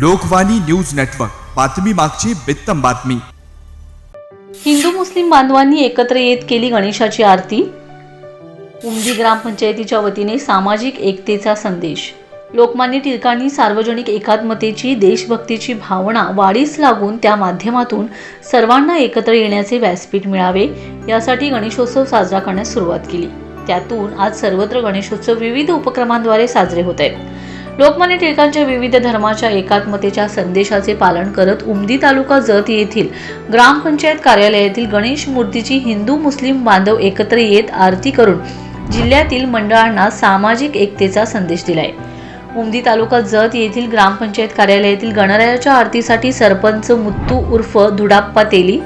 Lokvani news network. बातमी मागची बित्तम बातमी. हिंदू मुस्लिम बांधवांनी एकत्र येत केली गणेशाची आरती. उमदी ग्रामपंचायतीच्या वतीने सामाजिक एकतेचा संदेश. लोकमान्य टिळकांनी सार्वजनिक एकात्मतेची देशभक्तीची भावना वाढीस लागून त्या माध्यमातून सर्वांना एकत्र येण्याचे व्यासपीठ मिळावे यासाठी गणेशोत्सव साजरा करण्यास सुरुवात केली. त्यातून आज सर्वत्र गणेशोत्सव विविध उपक्रमांद्वारे साजरे होत आहेत. लोकमान्य टिळकांच्या विविध धर्माच्या एकात्मतेच्या संदेशाचे पालन करत उमदी तालुका जत येथील ग्रामपंचायत कार्यालयातील गणेश मूर्तीची हिंदू मुस्लिम बांधव एकत्र येत आरती करून जिल्ह्यातील मंडळांना सामाजिक एकतेचा संदेश दिलाय. उमदी तालुका जत येथील ग्रामपंचायत कार्यालयातील गणरायाच्या आरतीसाठी सरपंच मुत्तू उर्फ धुडाप्पा तेली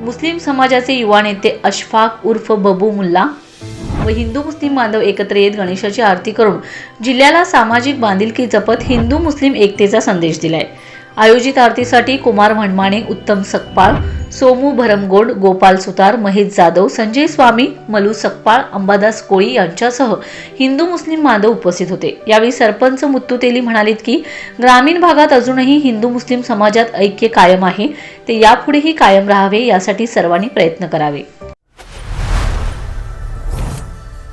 मुस्लिम समाजाचे युवा नेते अशफाक उर्फ बबू मुल्ला व हिंदू मुस्लिम बांधव एकत्र येत गणेशाची आरती करून जिल्ह्याला सामाजिक बांधिलकी जपत हिंदू मुस्लिम एकतेचा संदेश दिलाय. आयोजित आरतीसाठी कुमार म्हणमाणे उत्तम सकपाळ सोमू भरमगोड गोपाल सुतार महेश जाधव संजय स्वामी मलू सकपाळ अंबादास कोळी यांच्यासह हिंदू मुस्लिम बांधव उपस्थित होते. यावेळी सरपंच मुत्तू तेली म्हणालेत की ग्रामीण भागात अजूनही हिंदू मुस्लिम समाजात ऐक्य कायम आहे ते यापुढेही कायम राहावे यासाठी सर्वांनी प्रयत्न करावे.